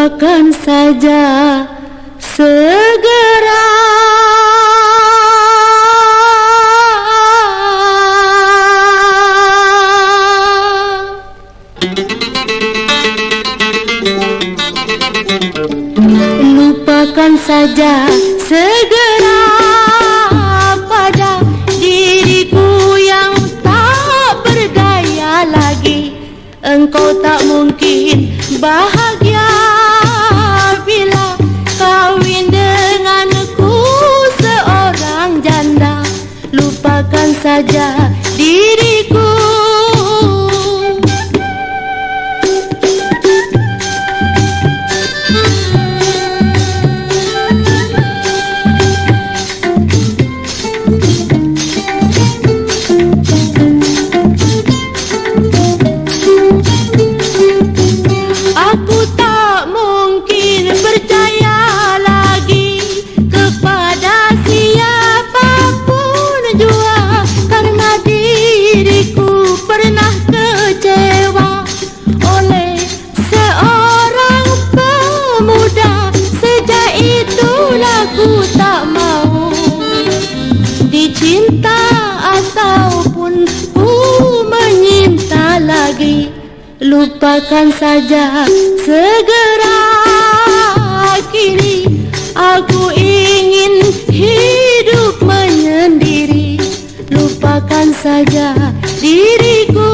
lupakan saja segera. Lupakan saja segera pada diriku yang tak berdaya lagi. Engkau tak mungkin bahagia lupakan saja diriku dicinta ataupun ku menyinta lagi. Lupakan saja segera. Kini Aku ingin hidup menyendiri. Lupakan saja diriku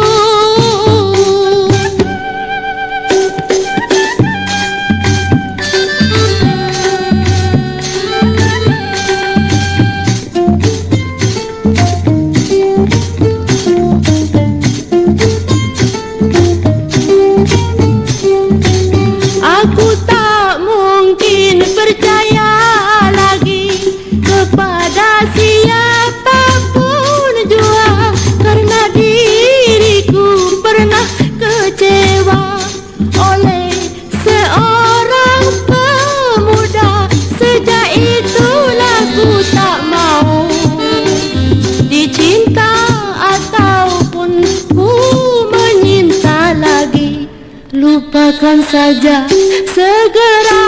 Lupakan saja segera